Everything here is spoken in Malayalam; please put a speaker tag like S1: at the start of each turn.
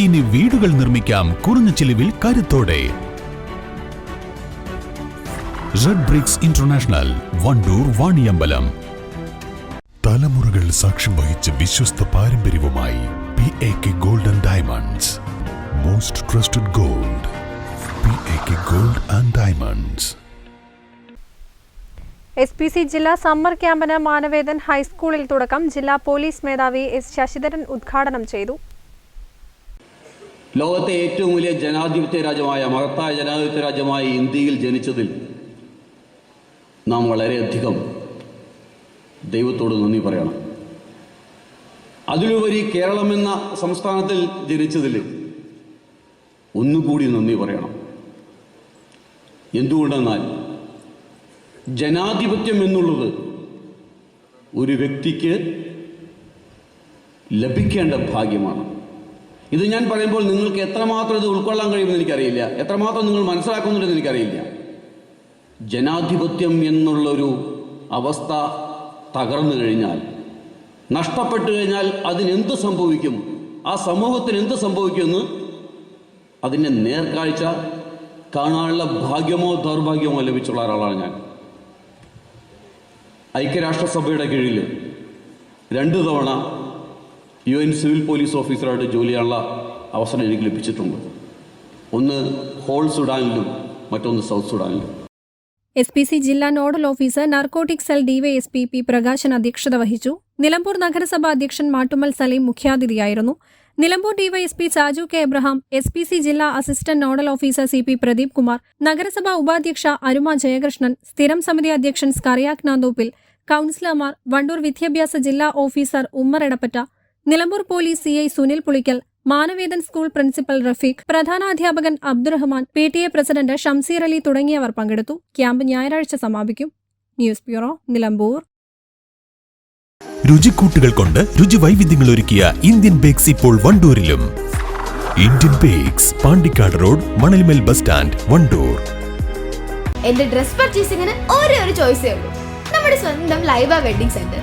S1: ഇനി വീടുകൾ നിർമ്മിക്കാം കുറഞ്ഞ ചിലവിൽ കരുത്തോടെ. Red bricks international Vandoor Vaniyambalam. തലമുറകൾ സാക്ഷ്യം വഹിച്ച വിശ്വസ്ത പാരമ്പര്യവുമായി P A K golden diamonds most trusted gold P A K gold and diamonds
S2: S P C ജില്ലാ സമ്മർ ക്യാമ്പിന് മാനവേദൻ ഹൈസ്കൂളിൽ തുടക്കം ജില്ലാ പോലീസ് മേധാവി എസ് ശശിധരൻ ഉദ്ഘാടനം ചെയ്തു.
S3: ലോകത്തെ ഏറ്റവും വലിയ ജനാധിപത്യ രാജ്യമായ മഹത്തായ ജനാധിപത്യ രാജ്യമായ ഇന്ത്യയിൽ ജനിച്ചതിൽ നാം വളരെയധികം ദൈവത്തോട് നന്ദി പറയണം. അതിലുപരി കേരളം എന്ന സംസ്ഥാനത്തിൽ ജനിച്ചതിൽ ഒന്നുകൂടി നന്ദി പറയണം. എന്തുകൊണ്ടെന്നാൽ ജനാധിപത്യം എന്നുള്ളത് ഒരു വ്യക്തിക്ക് ലഭിക്കേണ്ട ഭാഗ്യമാണ്. ഇത് ഞാൻ പറയുമ്പോൾ നിങ്ങൾക്ക് എത്രമാത്രം ഇത് ഉൾക്കൊള്ളാൻ കഴിയുമെന്ന് എനിക്കറിയില്ല. എത്രമാത്രം നിങ്ങൾ മനസ്സിലാക്കുന്നുണ്ടെന്ന് എനിക്കറിയില്ല. ജനാധിപത്യം എന്നുള്ളൊരു അവസ്ഥ തകർന്നു കഴിഞ്ഞാൽ നഷ്ടപ്പെട്ടു കഴിഞ്ഞാൽ അതിനെന്ത് സംഭവിക്കും? ആ സമൂഹത്തിന് എന്ത് സംഭവിക്കുമെന്ന് അതിന്റെ നേർക്കാഴ്ച കാണാനുള്ള ഭാഗ്യമോ ദൗർഭാഗ്യമോ ലഭിച്ചുള്ള ഒരാളാണ് ഞാൻ. ഐക്യരാഷ്ട്രസഭയുടെ കീഴിൽ രണ്ട് തവണ യു എൻ സിവിൽ പോലീസ് ഓഫീസറായിട്ട് ജോലി ചെയ്യാനുള്ള അവസരം എനിക്ക് ലഭിച്ചിട്ടുണ്ട്. ഒന്ന് ഹോൾ സുഡാനിലും മറ്റൊന്ന് സൗത്ത് സുഡാനിലും.
S2: എസ് പി സി ജില്ലാ nodal officer narcotic cell DYSP P Prakashan അധ്യക്ഷത വഹിച്ചു. നിലമ്പൂർ നഗരസഭ അധ്യക്ഷൻ Mattumal Saleem മുഖ്യാതിഥിയായിരുന്നു. Nilambur DYSP Saju K Abraham S P C ജില്ലാ assistant nodal officer C P Pradeep Kumar നഗരസഭാ ഉപാധ്യക്ഷ അരുമ ജയകൃഷ്ണൻ സ്ഥിരം സമിതി അധ്യക്ഷൻ സ്കറിയാക് നാന്തോപ്പിൽ കൌൺസിലർമാർ വണ്ടൂർ വിദ്യാഭ്യാസ ജില്ലാ officer Ummer Edappatta Nilambur police CI Sunil Pulikkal Manavedan school principal Rafeeq പ്രധാനാധ്യാപകൻ Abdurahman P T A president Shamseer Ali തുടങ്ങിയവർ പങ്കെടുത്തു. ക്യാമ്പ് ഞായറാഴ്ച സമാപിക്കും. News bureau Nilambur.
S1: രുചിക്കൂട്ടുകൾ കൊണ്ട് രുചി വൈവിധ്യങ്ങൾ ഒരുക്കിയ ഇന്ത്യൻ ബേക്സ് ഇപ്പോൾ വണ്ടൂരിലും. Indian bakes Pandikkad road Manalmel bus stand Vandoor.
S4: എന്റെ ഡ്രസ് പർച്ചേസിംഗിന് ഒരേ ഒരു ചോയ്സേ ഉള്ളൂ. നമ്മുടെ സ്വന്തം Laiba wedding centre.